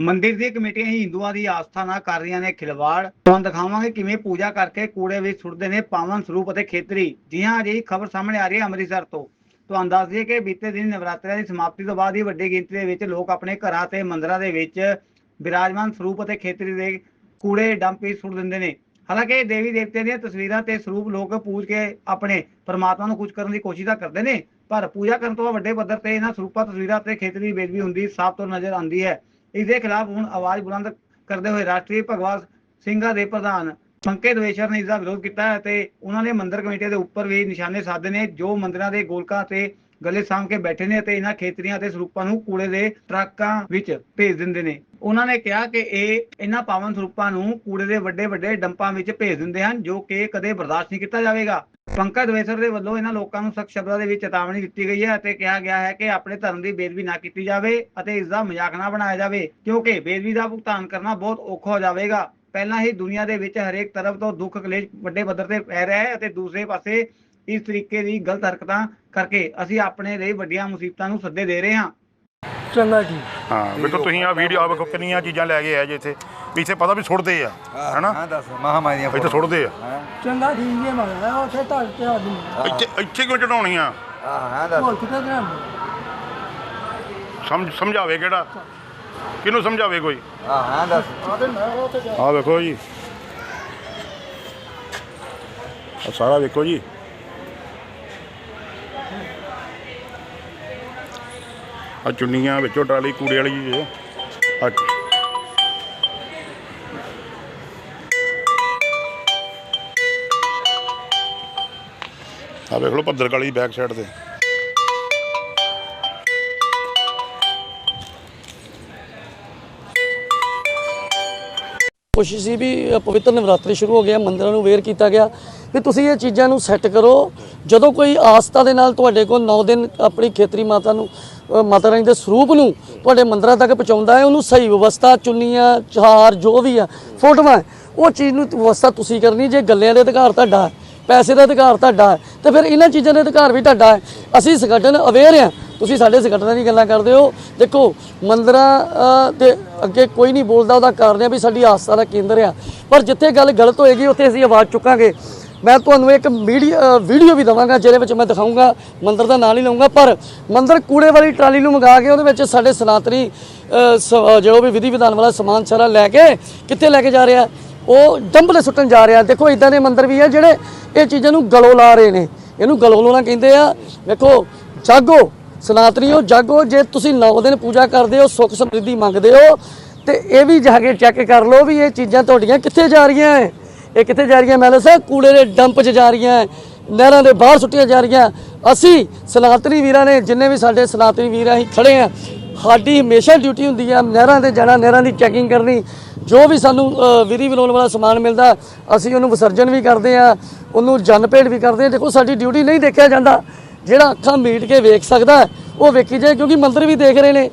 ਮੰਦਿਰ ਦੀ ਕਮੇਟੀਆਂ ਹੀ ਹਿੰਦੂਆਂ ਦੀ ਆਸਥਾ ਨਾਲ ਕਰ ਰਹੀਆਂ ਨੇ ਖਿਲਵਾੜ। ਤੁਹਾਨੂੰ ਦਿਖਾਵਾਂਗੇ ਕਿਵੇਂ ਪੂਜਾ ਕਰਕੇ ਕੂੜੇ ਵਿੱਚ ਸੁੱਟਦੇ ਨੇ ਪਾਵਨ ਸਰੂਪ ਅਤੇ ਖੇਤਰੀ। ਜੀ ਹਾਂ ਅਜਿਹੀ ਖਬਰ ਸਾਹਮਣੇ ਆ ਰਹੀ ਹੈ ਅੰਮ੍ਰਿਤਸਰ ਤੋਂ। ਤੁਹਾਨੂੰ ਦੱਸ ਦਈਏ ਕਿ ਬੀਤੇ ਦਿਨ ਨਵਰਾਤਰਿਆਂ ਦੀ ਸਮਾਪਤੀ ਤੋਂ ਬਾਅਦ ਹੀ ਵੱਡੀ ਗਿਣਤੀ ਦੇ ਵਿੱਚ ਲੋਕ ਆਪਣੇ ਘਰਾਂ ਤੇ ਮੰਦਿਰਾਂ ਦੇ ਵਿੱਚ ਵਿਰਾਜਮਾਨ ਸਰੂਪ ਅਤੇ ਖੇਤਰੀ ਦੇ ਕੂੜੇ ਡੰਪ ਵਿੱਚ ਸੁੱਟ ਦਿੰਦੇ ਨੇ। ਹਾਲਾਂਕਿ ਦੇਵੀ ਦੇਵਤਿਆਂ ਦੀਆਂ ਤਸਵੀਰਾਂ ਤੇ ਸਰੂਪ ਲੋਕ ਪੂਜ ਕੇ ਆਪਣੇ ਪਰਮਾਤਮਾ ਨੂੰ ਖੁਸ਼ ਕਰਨ ਦੀ ਕੋਸ਼ਿਸ਼ ਤਾਂ ਕਰਦੇ ਨੇ, ਪਰ ਪੂਜਾ ਕਰਨ ਤੋਂ ਵੱਡੇ ਪੱਧਰ ਤੇ ਇਹਨਾਂ ਸਰੂਪਾਂ ਤਸਵੀਰਾਂ ਤੇ ਖੇਤਰੀ ਬੇਦਬੀ ਹੁੰਦੀ ਸਾਫ਼ ਤੌਰ ਨਜ਼ਰ ਆਉਂਦੀ ਹੈ। ਇਸ ਦੇ ਖਿਲਾਫ ਹੁਣ ਆਵਾਜ਼ ਬੁਲੰਦ ਕਰਦੇ ਹੋਏ ਰਾਸ਼ਟਰੀ ਭਗਵਾਨ ਸਿੰਘਾਂ ਦੇ ਪ੍ਰਧਾਨ ਪੰਕਜ ਦਵੇਸ਼ਰ ਨੇ ਇਸ ਦਾ ਵਿਰੋਧ ਕੀਤਾ ਹੈ ਤੇ ਉਹਨਾਂ ਨੇ ਮੰਦਿਰ ਕਮੇਟੀ ਦੇ ਉੱਪਰ ਵੀ ਨਿਸ਼ਾਨੇ ਸਾਧੇ ਨੇ, ਜੋ ਮੰਦਿਰਾਂ ਦੇ ਗੋਲਕਾਂ ਤੇ ਗਲੇ ਸਾਂਭ ਕੇ ਬੈਠੇ ਨੇ ਤੇ ਇਹਨਾਂ ਖੇਤਰੀਆਂ ਤੇ ਸਰੂਪਾਂ ਨੂੰ ਕੂੜੇ ਦੇ ਟਰੱਕਾਂ ਵਿੱਚ ਭੇਜ ਦਿੰਦੇ ਨੇ। ਉਹਨਾਂ ਨੇ ਕਿਹਾ ਕਿ ਇਹ ਇਹਨਾਂ ਪਾਵਨ ਸਰੂਪਾਂ ਨੂੰ ਕੂੜੇ ਦੇ ਵੱਡੇ ਵੱਡੇ ਡੰਪਾਂ ਵਿੱਚ ਭੇਜ ਦਿੰਦੇ ਹਨ, ਜੋ ਕਿ ਕਦੇ ਬਰਦਾਸ਼ਤ ਨਹੀਂ ਕੀਤਾ ਜਾਵੇਗਾ। ਪੰਕਜ ਦਵੇਸਰ ਦੇ ਵੱਲੋਂ ਇਹਨਾਂ ਲੋਕਾਂ ਨੂੰ ਸਖਤ ਸ਼ਬਦਾਂ ਦੇ ਵਿੱਚ ਚੇਤਾਵਨੀ ਦਿੱਤੀ ਗਈ ਹੈ ਅਤੇ ਕਿਹਾ ਗਿਆ ਹੈ ਕਿ ਆਪਣੇ ਧਰਮ ਦੀ ਬੇਦਬੀ ਨਾ ਕੀਤੀ ਜਾਵੇ ਅਤੇ ਇਸ ਦਾ ਮਜ਼ਾਕ ਨਾ ਬਣਾਇਆ ਜਾਵੇ, ਕਿਉਂਕਿ ਬੇਦਬੀ ਦਾ ਭੁਗਤਾਨ ਕਰਨਾ ਬਹੁਤ ਔਖਾ ਹੋ ਜਾਵੇਗਾ। ਪਹਿਲਾਂ ਹੀ ਦੁਨੀਆ ਦੇ ਵਿੱਚ ਹਰੇਕ ਤਰਫ ਤੋਂ ਦੁੱਖ ਕਲੇਸ਼ ਵੱਡੇ ਪੱਧਰ ਤੇ ਪੈ ਰਿਹਾ ਹੈ ਅਤੇ ਦੂਸਰੇ ਪਾਸੇ ਇਸ ਤਰੀਕੇ ਦੀ ਗਲਤ ਹਰਕਤਾਂ ਕਰਕੇ ਅਸੀਂ ਆਪਣੇ ਲਈ ਵੱਡੀਆਂ ਮੁਸੀਬਤਾਂ ਨੂੰ ਸੱਦੇ ਦੇ ਰਹੇ ਹਾਂ। ਚੰਗਾ ਜੀ। ਹਾਂ ਵੇਖੋ ਤੁਸੀਂ ਆ ਵੀਡੀਓ ਆ ਵੇਖੋ ਕਿੰਨੀਆਂ ਚੀਜ਼ਾਂ ਲੈ ਕੇ ਆਏ ਜੇ ਇੱਥੇ। ਵੀ ਇੱਥੇ ਪਤਾ ਵੀ ਸੁੱਟਦੇ ਆ ਹੈਨਾ? ਹਾਂ ਦੱਸ ਮਹਾਮਾਰੀ ਦੀਆਂ ਇੱਥੇ ਸੁੱਟਦੇ ਆ। ਚੰਗਾ ਠੀਕ ਹੈ ਮਗਾ ਉੱਥੇ ਤਾਂ ਤੇ ਆਦਮੀ ਇੱਥੇ ਇੱਥੇ ਕਿਉਂ ਚੜਾਉਣੀਆਂ ਹਾਂ ਹਾਂ ਦੱਸ। ਹੋਰ ਕਿਤੇ ਤੇ ਸਮਝ ਸਮਝਾਵੇ ਕਿਹੜਾ? ਕਿਹਨੂੰ ਸਮਝਾਵੇ ਕੋਈ? ਹਾਂ ਹਾਂ ਦੱਸ। ਆ ਵੇਖੋ ਜੀ। ਆ ਸਾਰਾ ਵੇਖੋ ਜੀ। ਆ ਚੁੰਨੀਆਂ ਵਿੱਚੋਂ ਟਰਾਲੀ ਕੂੜੇ ਵਾਲੀ ਜੀ ਆ ਆ ਵੇਖ ਲਓ ਭੱਦਰ ਕਾਲੀ ਬੈਕ ਸਾਈਡ ਤੇ। ਕੋਸ਼ਿਸ਼ ਸੀ ਵੀ ਪਵਿੱਤਰ ਨਵਰਾਤਰੀ ਸ਼ੁਰੂ ਹੋ ਗਿਆ ਮੰਦਿਰਾਂ ਨੂੰ ਵੇਅਰ ਕੀਤਾ ਗਿਆ। ਵੀ ਤੁਸੀਂ ਇਹ ਚੀਜ਼ਾਂ ਨੂੰ ਸੈੱਟ ਕਰੋ। ਜਦੋਂ ਕੋਈ ਆਸਥਾ ਦੇ ਨਾਲ ਤੁਹਾਡੇ ਕੋਲ 9 ਦਿਨ ਆਪਣੀ ਖੇਤਰੀ ਮਾਤਾ ਨੂੰ ਮਾਤਾ ਰਾਣੀ ਦੇ ਸਰੂਪ ਨੂੰ ਤੁਹਾਡੇ ਮੰਦਰਾਂ ਤੱਕ ਪਹੁੰਚਾਉਂਦਾ ਹੈ, ਉਹਨੂੰ ਸਹੀ ਵਿਵਸਥਾ, ਚੁੰਨੀਆਂ, ਚਾਰ, ਜੋ ਵੀ ਆ, ਫੋਟੋਆਂ, ਉਹ ਚੀਜ਼ ਨੂੰ ਵਿਵਸਥਾ ਤੁਸੀਂ ਕਰਨੀ, ਜੇ ਗੱਲਿਆਂ ਦੇ ਅਧਿਕਾਰ ਤੁਹਾਡਾ ਹੈ, ਪੈਸੇ ਦਾ ਅਧਿਕਾਰ ਤੁਹਾਡਾ ਹੈ, ਤੇ ਫਿਰ ਇਹਨਾਂ ਚੀਜ਼ਾਂ ਦੇ ਅਧਿਕਾਰ ਵੀ ਤੁਹਾਡਾ ਹੈ। ਅਸੀਂ ਸੰਗਠਨ ਅਵੇਅਰ ਆ ਤੁਸੀਂ ਸਾਡੇ ਸੰਗਠਨਾਂ ਦੀ ਗੱਲਾਂ ਕਰਦੇ ਹੋ। ਦੇਖੋ, ਮੰਦਰਾਂ ਦੇ ਅੱਗੇ ਕੋਈ ਨਹੀਂ ਬੋਲਦਾ, ਉਹਦਾ ਕਾਰਨ ਹੈ ਵੀ ਸਾਡੀ ਆਸਥਾ ਦਾ ਕੇਂਦਰ ਆ। ਪਰ ਜਿੱਥੇ ਗੱਲ ਗਲਤ ਹੋਏਗੀ, ਉੱਥੇ ਅਸੀਂ ਆਵਾਜ਼ ਚੁੱਕਾਂਗੇ। ਮੈਂ ਤੁਹਾਨੂੰ ਇੱਕ ਮੀਡੀਆ ਵੀਡੀਓ ਵੀ ਦਵਾਂਗਾ ਜਿਹਦੇ ਵਿੱਚ ਮੈਂ ਦਿਖਾਊਂਗਾ ਮੰਦਰ ਦਾ ਨਾਂ ਨਹੀਂ ਲਵਾਂਗਾ ਪਰ ਮੰਦਰ ਕੂੜੇ ਵਾਲੀ ਟਰਾਲੀ ਨੂੰ ਮੰਗਾ ਕੇ ਉਹਦੇ ਵਿੱਚ ਸਾਡੇ ਸਨਾਤਨੀ ਅ, ਸ- ਅ, ਵੀ ਵਿਧੀ ਵਿਧਾਨ ਵਾਲਾ ਸਮਾਨ ਸਾਰਾ ਲੈ ਕੇ ਕਿੱਥੇ ਲੈ ਕੇ ਜਾ ਰਿਹਾ? ਉਹ ਡੰਬਲੇ ਸੁੱਟਣ ਜਾ ਰਿਹਾ। ਦੇਖੋ ਇਦਾਂ ਦੇ ਮੰਦਰ ਵੀ ਆ ਜਿਹੜੇ ਇਹ ਚੀਜ਼ਾਂ ਨੂੰ ਗਲੋ ਲਾ ਰਹੇ ਨੇ। ਇਹਨੂੰ ਗਲੋ ਲਾਉਣਾ ਕਹਿੰਦੇ ਆ ਵੇਖੋ ਜਾਗੋ ਸਨਾਤਨੀਓ ਜਾਗੋ ਜੇ ਤੁਸੀਂ 9 ਦਿਨ ਪੂਜਾ ਕਰਦੇ ਹੋ ਸੁੱਖ ਸਮਰਿੱਧੀ ਮੰਗਦੇ ਹੋ ਤੇ ਇਹ ਵੀ ਜਾ ਕੇ ਚੈੱਕ ਕਰ ਲਓ ਵੀ ਇਹ ਚੀਜ਼ਾਂ ਤੁਹਾਡੀਆਂ ਕਿੱਥੇ ਜਾ ਰਹੀਆਂ ਹੈ ਇਹ ਕਿੱਥੇ ਜਾ ਰਹੀਆਂ ਮੈਂ ਦੱਸਾਂ ਕੂੜੇ ਦੇ ਡੰਪ 'ਚ ਜਾ ਰਹੀਆਂ ਨਹਿਰਾਂ ਦੇ ਬਾਹਰ ਸੁੱਟੀਆਂ ਜਾ ਰਹੀਆਂ। ਅਸੀਂ ਸਨਾਤਨੀ ਵੀਰਾਂ ਨੇ ਜਿੰਨੇ ਵੀ ਸਾਡੇ ਸਨਾਤਨੀ ਵੀਰ ਆ ਅਸੀਂ ਖੜੇ ਆ ਸਾਡੀ ਹਮੇਸ਼ਾ ਡਿਊਟੀ ਹੁੰਦੀ ਆ ਨਹਿਰਾਂ ਤੇ ਜਾਣਾ ਨਹਿਰਾਂ ਦੀ ਚੈਕਿੰਗ ਕਰਨੀ। ਜੋ ਵੀ ਸਾਨੂੰ ਅ, ਵਿਧੀ ਵਿਲੋਣ ਵਾਲਾ ਸਮਾਨ ਮਿਲਦਾ ਅਸੀਂ ਉਹਨੂੰ ਵਿਸਰਜਨ ਵੀ ਕਰਦੇ ਆ ਉਹਨੂੰ ਜਨ ਭੇਟ ਵੀ ਕਰਦੇ ਆ। ਦੇਖੋ ਸਾਡੀ ਡਿਊਟੀ ਨਹੀਂ ਦੇਖਿਆ ਜਾਂਦਾ। ਜਿਹੜਾ ਅੱਖਾਂ ਮੀਟ ਕੇ ਵੇਖ ਸਕਦਾ ਉਹ ਵੇਖੀ ਜਾਏ ਕਿਉਂਕਿ ਮੰਦਰ ਵੀ ਦੇਖ ਰਹੇ ਨੇ।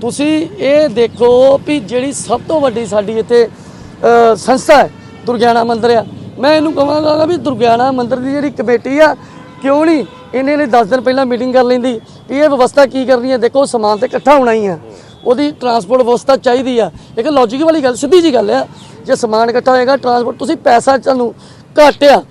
ਤੁਸੀਂ ਇਹ ਦੇਖੋ ਵੀ ਜਿਹੜੀ ਸਭ ਤੋਂ ਵੱਡੀ ਸਾਡੀ ਇੱਥੇ ਸੰਸਥਾ ਹੈ ਦੁਰਗਿਆਣਾ ਮੰਦਿਰ ਆ। ਮੈਂ ਇਹਨੂੰ ਕਹਾਂਗਾ ਵੀ ਦੁਰਗਿਆਣਾ ਮੰਦਿਰ ਦੀ ਜਿਹੜੀ ਕਮੇਟੀ ਆ, ਕਿਉਂ ਨਹੀਂ ਇਹਨੇ ਨੇ 10 ਦਿਨ ਪਹਿਲਾਂ ਮੀਟਿੰਗ ਕਰ ਲੈਂਦੀ। ਵੀ ਇਹ ਵਿਵਸਥਾ ਕੀ ਕਰਨੀ ਹੈ ਦੇਖੋ, ਸਮਾਨ ਤੇ ਇਕੱਠਾ ਹੋਣਾ ਹੀ ਆ। ਉਹਦੀ ਟਰਾਂਸਪੋਰਟ ਵਿਵਸਥਾ ਚਾਹੀਦੀ ਆ। ਇੱਕ ਲੌਜੀਕ ਵਾਲੀ ਗੱਲ, ਸਿੱਧੀ ਜੀ ਗੱਲ ਆ। ਜੇ ਸਮਾਨ ਇਕੱਠਾ ਹੋਏਗਾ ਟਰਾਂਸਪੋਰਟ ਤੁਸੀਂ ਪੈਸਾ ਤੁਹਾਨੂੰ ਘੱਟ ਆ।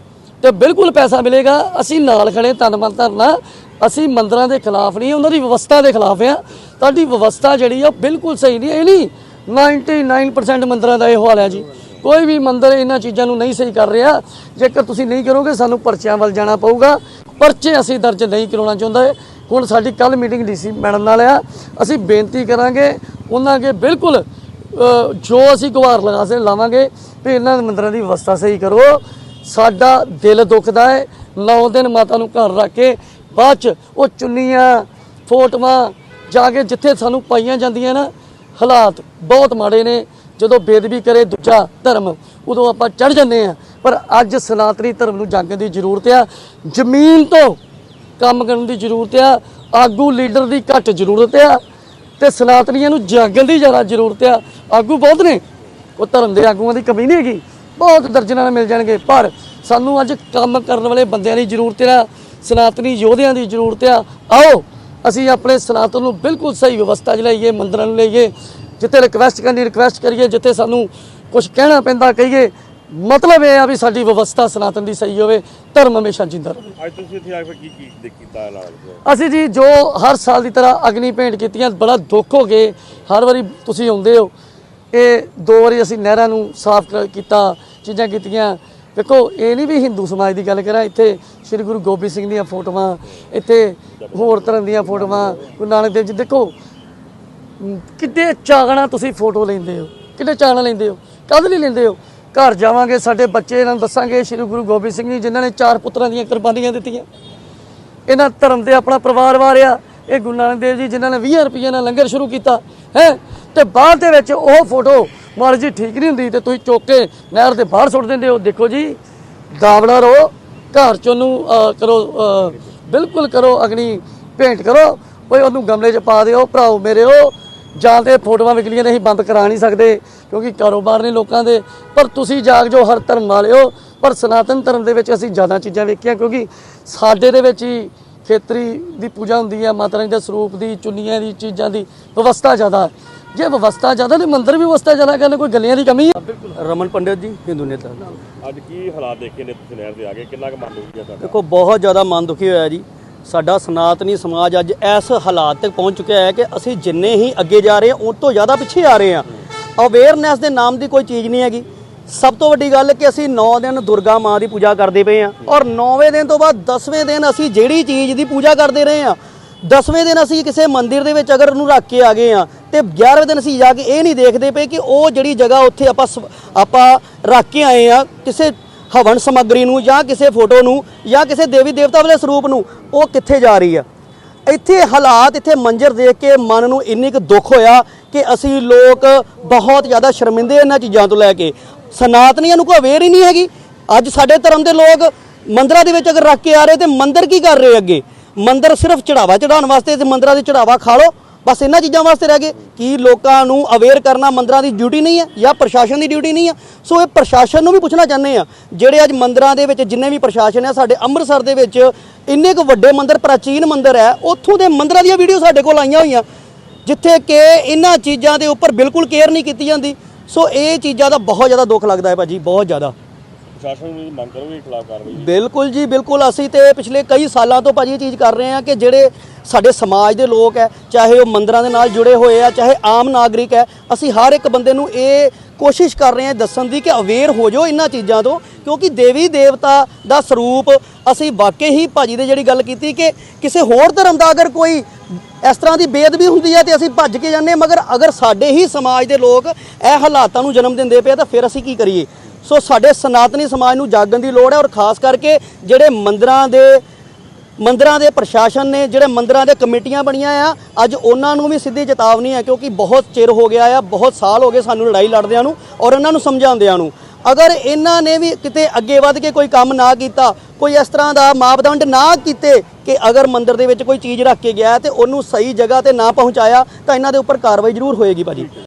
ਤੇ ਬਿਲਕੁਲ ਪੈਸਾ ਮਿਲੇਗਾ। ਅਸੀਂ ਨਾਲ ਖੜੇ ਤਨ ਮਨ ਧਰਨਾ। ਅਸੀਂ ਮੰਦਰਾਂ ਦੇ ਖਿਲਾਫ ਨਹੀਂ, ਉਹਨਾਂ ਦੀ ਵਿਵਸਥਾ ਦੇ ਖਿਲਾਫ ਆ। ਤੁਹਾਡੀ ਵਿਵਸਥਾ ਜਿਹੜੀ ਆ, ਉਹ ਬਿਲਕੁਲ ਸਹੀ ਨਹੀਂ, ਇਹ ਨਹੀਂ। 99% ਮੰਦਰਾਂ ਦਾ ਇਹ ਹਾਲ ਹੈ ਜੀ। ਕੋਈ ਵੀ ਮੰਦਰ ਇਹਨਾਂ ਚੀਜ਼ਾਂ ਨੂੰ ਨਹੀਂ ਸਹੀ ਕਰ ਰਿਹਾ, ਜੇਕਰ ਤੁਸੀਂ ਨਹੀਂ ਕਰੋਗੇ, ਸਾਨੂੰ ਪਰਚਿਆਂ ਵੱਲ ਜਾਣਾ ਪਊਗਾ। ਪਰਚੇ ਅਸੀਂ ਦਰਜ ਨਹੀਂ ਕਰਾਉਣਾ ਚਾਹੁੰਦੇ। ਹੁਣ ਸਾਡੀ ਕੱਲ ਮੀਟਿੰਗ ਡੀਸੀ ਮੈਡਮ ਨਾਲ ਆ। ਅਸੀਂ ਬੇਨਤੀ ਕਰਾਂਗੇ, ਉਹਨਾਂ ਅੱਗੇ ਬਿਲਕੁਲ ਜੋ ਅਸੀਂ ਗੁਹਾਰ ਲਗਾ ਸੇ ਲਾਵਾਂਗੇ, ਵੀ ਇਹਨਾਂ ਮੰਦਰਾਂ ਦੀ ਵਿਵਸਥਾ ਸਹੀ ਕਰੋ। ਸਾਡਾ ਦਿਲ ਦੁਖਦਾ ਹੈ 9 ਦਿਨ ਮਾਤਾ ਨੂੰ ਘਰ ਰੱਖ ਕੇ, ਬਾਅਦ ਚ ਉਹ ਚੁੰਨੀਆਂ, ਫੋਟੋਆਂ, ਜਾ ਕੇ ਜਿੱਥੇ ਸਾਨੂੰ ਪਾਈਆਂ ਜਾਂਦੀਆਂ ਨਾ, ਹਾਲਾਤ ਬਹੁਤ ਮਾੜੇ ਨੇ। ਜਦੋਂ ਬੇਦਬੀ ਕਰੇ ਦੂਜਾ ਧਰਮ, ਉਦੋਂ ਆਪਾਂ ਚੜ ਜੰਨੇ ਆ ਪਰ ਅੱਜ ਸਨਾਤਨੀ ਧਰਮ ਨੂੰ ਜਾਗਣ ਦੀ ਜ਼ਰੂਰਤ ਆ। ਜ਼ਮੀਨ ਤੋਂ ਕੰਮ ਕਰਨ ਦੀ ਜ਼ਰੂਰਤ ਆ। ਆਗੂ ਲੀਡਰ ਦੀ ਘੱਟ ਜ਼ਰੂਰਤ ਆ। ਤੇ ਸਨਾਤਨੀਆਂ ਨੂੰ ਜਾਗਣ ਦੀ ਜ਼ਿਆਦਾ ਜ਼ਰੂਰਤ ਆ। ਆਗੂ ਬਹੁਤ ਨੇ। ਉਹ ਧਰਮ ਦੇ ਆਗੂਆਂ ਦੀ ਕਮੀ ਨਹੀਂ ਹੈਗੀ। ਬਹੁਤ ਦਰਜਨਾਂ ਨਾਲ ਮਿਲ ਜਾਣਗੇ। ਪਰ ਸਾਨੂੰ ਅੱਜ ਕੰਮ ਕਰਨ ਵਾਲੇ ਬੰਦਿਆਂ ਦੀ ਜ਼ਰੂਰਤ ਆ। ਸਨਾਤਨੀ ਯੋਧਿਆਂ ਦੀ ਜ਼ਰੂਰਤ ਆ। ਆਓ, ਅਸੀਂ ਆਪਣੇ ਸਨਾਤਨ ਨੂੰ ਬਿਲਕੁਲ ਸਹੀ ਵਿਵਸਥਾ 'ਚ ਲਿਆਈਏ ਮੰਦਰਾਂ ਨੂੰ ਲਿਆਈਏ ਜਿੱਥੇ ਰਿਕਵੈਸਟ ਕਰਨੀ ਰਿਕਵੈਸਟ ਕਰੀਏ ਜਿੱਥੇ ਸਾਨੂੰ ਕੁਝ ਕਹਿਣਾ ਪੈਂਦਾ ਕਹੀਏ ਮਤਲਬ ਇਹ ਆ ਵੀ ਸਾਡੀ ਵਿਵਸਥਾ ਸਨਾਤਨ ਦੀ ਸਹੀ ਹੋਵੇ ਧਰਮ ਹਮੇਸ਼ਾ ਜਿੰਦਾ ਰਹੇ। ਅੱਜ ਤੁਸੀਂ ਇੱਥੇ ਆ ਕੇ ਕੀ ਕੀ ਦੇਖ ਕੀਤਾ ਨਾਲ? ਅਸੀਂ ਜੀ ਜੋ ਹਰ ਸਾਲ ਦੀ ਤਰ੍ਹਾਂ ਅਗਨੀ ਭੇਂਟ ਕੀਤੀਆਂ ਬੜਾ ਦੁੱਖ ਹੋ ਗਏ। ਹਰ ਵਾਰੀ ਤੁਸੀਂ ਆਉਂਦੇ ਹੋ ਇਹ ਦੋ ਵਾਰੀ ਅਸੀਂ ਨਹਿਰਾਂ ਨੂੰ ਸਾਫ਼ ਕੀਤਾ ਚੀਜ਼ਾਂ ਕੀਤੀਆਂ। ਵੇਖੋ ਇਹ ਨਹੀਂ ਵੀ ਹਿੰਦੂ ਸਮਾਜ ਦੀ ਗੱਲ ਕਰਾਂ ਇੱਥੇ ਸ੍ਰੀ ਗੁਰੂ ਗੋਬਿੰਦ ਸਿੰਘ ਦੀਆਂ ਫੋਟੋਆਂ ਇੱਥੇ ਹੋਰ ਤਰ੍ਹਾਂ ਦੀਆਂ ਫੋਟੋਆਂ ਗੁਰੂ ਨਾਨਕ ਦੇਵ ਜੀ ਦੇਖੋ ਮ, ਕਿੱਡੇ ਚਾਗਣਾ ਤੁਸੀਂ ਫੋਟੋ ਲੈਂਦੇ ਹੋ? ਕਿੱਡੇ ਚਾਗਣਾ ਲੈਂਦੇ ਹੋ? ਕਦ ਲਈ ਲੈਂਦੇ ਹੋ? ਘਰ ਜਾਵਾਂਗੇ ਸਾਡੇ ਬੱਚੇ ਇਹਨਾਂ ਨੂੰ ਦੱਸਾਂਗੇ ਸ੍ਰੀ ਗੁਰੂ ਗੋਬਿੰਦ ਸਿੰਘ ਜੀ ਜਿਨ੍ਹਾਂ ਨੇ ਚਾਰ ਪੁੱਤਰਾਂ ਦੀਆਂ ਕੁਰਬਾਨੀਆਂ ਦਿੱਤੀਆਂ। ਇਹਨਾਂ ਧਰਮ ਦੇ ਆਪਣਾ ਪਰਿਵਾਰ ਵਾਰਿਆ। ਇਹ ਗੁਰੂ ਨਾਨਕ ਦੇਵ ਜੀ ਜਿਨ੍ਹਾਂ ਨੇ 20 ਰੁਪਏ ਨਾਲ ਲੰਗਰ ਸ਼ੁਰੂ ਕੀਤਾ ਹੈ? ਤੇ ਬਾਅਦ ਦੇ ਵਿੱਚ ਉਹ ਫੋਟੋ ਮਾਰ ਜੀ ਠੀਕ ਨਹੀਂ ਹੁੰਦੀ ਤੇ ਤੁਸੀਂ ਚੁੱਕ ਕੇ ਨਹਿਰ ਦੇ ਬਾਹਰ ਸੁੱਟ ਦਿੰਦੇ ਹੋ। ਦੇਖੋ ਜੀ ਦਾਵੜਾ ਰੋ ਘਰ ਚ ਉਹਨੂੰ ਕਰੋ ਬਿਲਕੁਲ ਕਰੋ ਅਗਨੀ ਭੇਂਟ ਕਰੋ ਓਏ ਉਹਨੂੰ ਗਮਲੇ 'ਚ ਪਾ ਦਿਓ ਭਰਾਓ ਮੇਰੇ ਉਹ ਜਾਂ ਤੇ ਫੋਟੋਆਂ ਵਿਕਲੀਆਂ ਨੇ ਅਸੀਂ ਬੰਦ ਕਰਾ ਨਹੀਂ ਸਕਦੇ ਕਿਉਂਕਿ ਕਾਰੋਬਾਰ ਨੇ ਲੋਕਾਂ ਦੇ। ਪਰ ਤੁਸੀਂ ਜਾਗ ਜੋ ਹਰ ਧਰਮ ਵਾਲੇ ਹੋ ਪਰ ਸਨਾਤਨ ਧਰਮ ਦੇ ਵਿੱਚ ਅਸੀਂ ਜ਼ਿਆਦਾ ਚੀਜ਼ਾਂ ਵੇਖੀਆਂ ਕਿਉਂਕਿ ਸਾਡੇ ਦੇ ਵਿੱਚ ਹੀ ਖੇਤਰੀ ਦੀ ਪੂਜਾ ਹੁੰਦੀ ਹੈ ਮਾਤਾ ਰਾਣੀ ਦੇ ਸਰੂਪ ਦੀ ਚੁੰਨੀਆਂ ਦੀ ਚੀਜ਼ਾਂ ਦੀ ਵਿਵਸਥਾ ਜ਼ਿਆਦਾ ਹੈ। ਜੇ ਵਿਵਸਥਾ ਜ਼ਿਆਦਾ ਤੇ ਮੰਦਿਰ ਵੀ ਵਿਵਸਥਾ ਜ਼ਿਆਦਾ ਕਰਨ ਕੋਈ ਗੱਲੀਆਂ ਦੀ ਕਮੀ ਹੈ ਰਮਨ ਪੰਡਿਤ ਜੀ ਹਿੰਦੂ ਨੇਤਾ। ਅੱਜ ਕੀ ਹਾਲਾਤ ਦੇਖੇ ਨੇ ਤੁਸੀਂ ਨਹਿਰ ਦੇ ਆ ਕੇ? ਕਿੰਨਾ ਕੁ ਮਨ ਦੁਖੀ ਹੈ ਤੁਹਾਡਾ? ਦੇਖੋ ਬਹੁਤ ਜ਼ਿਆਦਾ ਮਨ ਦੁਖੀ ਹੋਇਆ ਜੀ। ਸਾਡਾ ਸਨਾਤਨੀ ਸਮਾਜ ਅੱਜ ਇਸ ਹਾਲਾਤ ਤੱਕ ਪਹੁੰਚ ਚੁੱਕਿਆ ਹੈ ਕਿ ਅਸੀਂ ਜਿੰਨੇ ਹੀ ਅੱਗੇ ਜਾ ਰਹੇ ਹਾਂ, ਉਹ ਤੋਂ ਜ਼ਿਆਦਾ ਪਿੱਛੇ ਆ ਰਹੇ ਹਾਂ। ਅਵੇਅਰਨੈਸ ਦੇ ਨਾਮ ਦੀ ਕੋਈ ਚੀਜ਼ ਨਹੀਂ ਹੈਗੀ। ਸਭ ਤੋਂ ਵੱਡੀ ਗੱਲ ਕਿ ਅਸੀਂ 9 ਦਿਨ ਦੁਰਗਾ ਮਾਂ ਦੀ ਪੂਜਾ ਕਰਦੇ ਪਏ ਹਾਂ ਔਰ 9ਵੇਂ ਦਿਨ ਤੋਂ ਬਾਅਦ 10ਵੇਂ ਦਿਨ ਅਸੀਂ ਜਿਹੜੀ ਚੀਜ਼ ਦੀ ਪੂਜਾ ਕਰਦੇ ਰਹੇ ਹਾਂ 10ਵੇਂ ਦਿਨ ਅਸੀਂ ਕਿਸੇ ਮੰਦਿਰ ਦੇ ਵਿੱਚ ਅਗਰ ਉਹਨੂੰ ਰੱਖ ਕੇ ਆ ਗਏ ਆ ਤੇ 11ਵੇਂ ਦਿਨ ਅਸੀਂ ਜਾ ਕੇ ਇਹ ਨਹੀਂ ਦੇਖਦੇ ਪਏ ਕਿ ਉਹ ਜਿਹੜੀ ਜਗ੍ਹਾ ਉੱਥੇ ਆਪਾਂ ਸ- ਆਪਾਂ ਰੱਖ ਕੇ ਆਏ ਆ ਕਿਸੇ ਹਵਨ ਸਮੱਗਰੀ ਨੂੰ ਜਾਂ ਕਿਸੇ ਫੋਟੋ ਨੂੰ ਜਾਂ ਕਿਸੇ ਦੇਵੀ ਦੇਵਤਾ ਵਾਲੇ ਸਰੂਪ ਨੂੰ, ਉਹ ਕਿੱਥੇ ਜਾ ਰਹੀ ਆ? ਇੱਥੇ ਹਾਲਾਤ, ਇੱਥੇ ਮੰਜ਼ਰ ਦੇਖ ਕੇ ਮਨ ਨੂੰ ਇੰਨੀ ਕੁ ਦੁੱਖ ਹੋਇਆ ਕਿ ਅਸੀਂ ਲੋਕ ਬਹੁਤ ਜ਼ਿਆਦਾ ਸ਼ਰਮਿੰਦੇ ਇਹਨਾਂ ਚੀਜ਼ਾਂ ਤੋਂ ਲੈ ਕੇ। ਸਨਾਤਨੀਆਂ ਨੂੰ ਕੋਈ ਅਵੇਅਰ ਹੀ ਨਹੀਂ ਹੈਗੀ। ਅੱਜ ਸਾਡੇ ਧਰਮ ਦੇ ਲੋਕ ਮੰਦਰਾਂ ਦੇ ਵਿੱਚ ਅਗਰ ਰੱਖ ਕੇ ਆ ਰਹੇ ਤੇ ਮੰਦਰ ਕੀ ਕਰ ਰਹੇ ਅੱਗੇ? ਮੰਦਰ ਸਿਰਫ ਚੜਾਵਾ ਚੜਾਉਣ ਵਾਸਤੇ ਤੇ ਮੰਦਰਾਂ ਦੇ ਚੜਾਵਾ ਖਾ ਲਓ। ਬਸ ਇਹਨਾਂ ਚੀਜ਼ਾਂ ਵਾਸਤੇ ਰਹਿ ਗਏ ਕੀ ਲੋਕਾਂ ਨੂੰ ਅਵੇਅਰ ਕਰਨਾ ਮੰਦਰਾਂ ਦੀ ਡਿਊਟੀ ਨਹੀਂ ਹੈ ਜਾਂ ਪ੍ਰਸ਼ਾਸਨ ਦੀ ਡਿਊਟੀ ਨਹੀਂ ਹੈ। ਸੋ ਇਹ ਪ੍ਰਸ਼ਾਸਨ ਨੂੰ ਵੀ ਪੁੱਛਣਾ ਚਾਹੁੰਦੇ ਆ ਜਿਹੜੇ ਅੱਜ ਮੰਦਰਾਂ ਦੇ ਵਿੱਚ ਜਿੰਨੇ ਵੀ ਪ੍ਰਸ਼ਾਸਨ ਆ, ਸਾਡੇ ਅੰਮ੍ਰਿਤਸਰ ਦੇ ਵਿੱਚ ਇੰਨੇ ਕੁ ਵੱਡੇ ਮੰਦਰ, ਪ੍ਰਾਚੀਨ ਮੰਦਰ ਹੈ, ਉੱਥੋਂ ਦੇ ਮੰਦਰਾਂ ਦੀਆਂ ਵੀਡੀਓ ਸਾਡੇ ਕੋਲ ਆਈਆਂ ਹੋਈਆਂ, ਜਿੱਥੇ ਕਿ ਇਹਨਾਂ ਚੀਜ਼ਾਂ ਦੇ ਉੱਪਰ ਬਿਲਕੁਲ ਕੇਅਰ ਨਹੀਂ ਕੀਤੀ ਜਾਂਦੀ। ਸੋ ਇਹ ਚੀਜ਼ਾਂ ਦਾ ਬਹੁਤ ਜ਼ਿਆਦਾ ਦੁੱਖ ਲੱਗਦਾ ਹੈ ਭਾਜੀ, ਬਹੁਤ ਜ਼ਿਆਦਾ। ਪ੍ਰਸ਼ਾਸਨ ਨੂੰ ਮੰਗ ਕਰੋਗੇ ਖਿਲਾਫ ਕਾਰਵਾਈ ਬਿਲਕੁਲ ਜੀ, ਬਿਲਕੁਲ। ਅਸੀਂ ਤੇ ਪਿਛਲੇ ਕਈ ਸਾਲਾਂ ਤੋਂ ਭਾਜੀ ਇਹ ਚੀਜ਼ ਕਰ ਰਹੇ ਹਾਂ ਕਿ ਜਿਹੜੇ ਸਾਡੇ ਸਮਾਜ ਦੇ ਲੋਕ ਹੈ, ਚਾਹੇ ਉਹ ਮੰਦਰਾਂ ਦੇ ਨਾਲ ਜੁੜੇ ਹੋਏ ਆ, ਚਾਹੇ ਆਮ ਨਾਗਰਿਕ ਹੈ, ਅਸੀਂ ਹਰ ਇੱਕ ਬੰਦੇ ਨੂੰ ਇਹ ਕੋਸ਼ਿਸ਼ ਕਰ ਰਹੇ ਹਾਂ ਦੱਸਣ ਦੀ ਕਿ ਅਵੇਅਰ ਹੋ ਜਾਓ ਇਹਨਾਂ ਚੀਜ਼ਾਂ ਤੋਂ, ਕਿਉਂਕਿ ਦੇਵੀ ਦੇਵਤਾ ਦਾ ਸਰੂਪ ਅਸੀਂ ਵਾਕਈ ਹੀ ਭਾਜੀ ਦੇ ਜਿਹੜੀ ਗੱਲ ਕੀਤੀ ਕਿ ਕਿਸੇ ਹੋਰ ਧਰਮ ਦਾ ਅਗਰ ਕੋਈ ਇਸ ਤਰ੍ਹਾਂ ਦੀ ਬੇਅਦਬੀ ਹੁੰਦੀ ਹੈ ਤੇ ਅਸੀਂ ਭੱਜ ਕੇ ਜਾਂਦੇ ਹਾਂ, ਮਗਰ ਅਗਰ ਸਾਡੇ ਹੀ ਸਮਾਜ ਦੇ ਲੋਕ ਇਹ ਹਾਲਾਤਾਂ ਨੂੰ ਜਨਮ ਦਿੰਦੇ ਪਏ ਤਾਂ ਫਿਰ ਅਸੀਂ ਕੀ ਕਰੀਏ? ਸੋ ਸਾਡੇ ਸਨਾਤਨੀ ਸਮਾਜ ਨੂੰ ਜਾਗਣ ਦੀ ਲੋੜ ਹੈ ਔਰ ਖਾਸ ਕਰਕੇ ਜਿਹੜੇ ਮੰਦਰਾਂ ਦੇ ਮੰਦਰਾਂ ਦੇ ਪ੍ਰਸ਼ਾਸਨ ਨੇ, ਜਿਹੜੇ ਮੰਦਰਾਂ ਦੇ ਕਮੇਟੀਆਂ ਬਣੀਆਂ ਆ, ਅੱਜ ਉਹਨਾਂ ਨੂੰ ਵੀ ਸਿੱਧੀ ਚੇਤਾਵਨੀ ਹੈ ਕਿਉਂਕਿ ਬਹੁਤ ਚਿਰ ਹੋ ਗਿਆ ਆ, ਬਹੁਤ ਸਾਲ ਹੋ ਗਏ ਸਾਨੂੰ ਲੜਾਈ ਲੜਦਿਆਂ ਨੂੰ ਔਰ ਉਹਨਾਂ ਨੂੰ ਸਮਝਾਉਂਦਿਆਂ ਨੂੰ। ਅਗਰ ਇਹਨਾਂ ਨੇ ਵੀ ਕਿਤੇ ਅੱਗੇ ਵੱਧ ਕੇ ਕੋਈ ਕੰਮ ਨਾ ਕੀਤਾ, ਕੋਈ ਇਸ ਤਰ੍ਹਾਂ ਦਾ ਮਾਪਦੰਡ ਨਾ ਕੀਤੇ ਕਿ ਅਗਰ ਮੰਦਿਰ ਦੇ ਵਿੱਚ ਕੋਈ ਚੀਜ਼ ਰੱਖ ਕੇ ਗਿਆ ਤੇ ਉਹਨੂੰ ਸਹੀ ਜਗ੍ਹਾ ਤੇ ਨਾ ਪਹੁੰਚਾਇਆ, ਤਾਂ ਇਹਨਾਂ ਦੇ ਉੱਪਰ ਕਾਰਵਾਈ ਜ਼ਰੂਰ ਹੋਏਗੀ ਭਾਜੀ।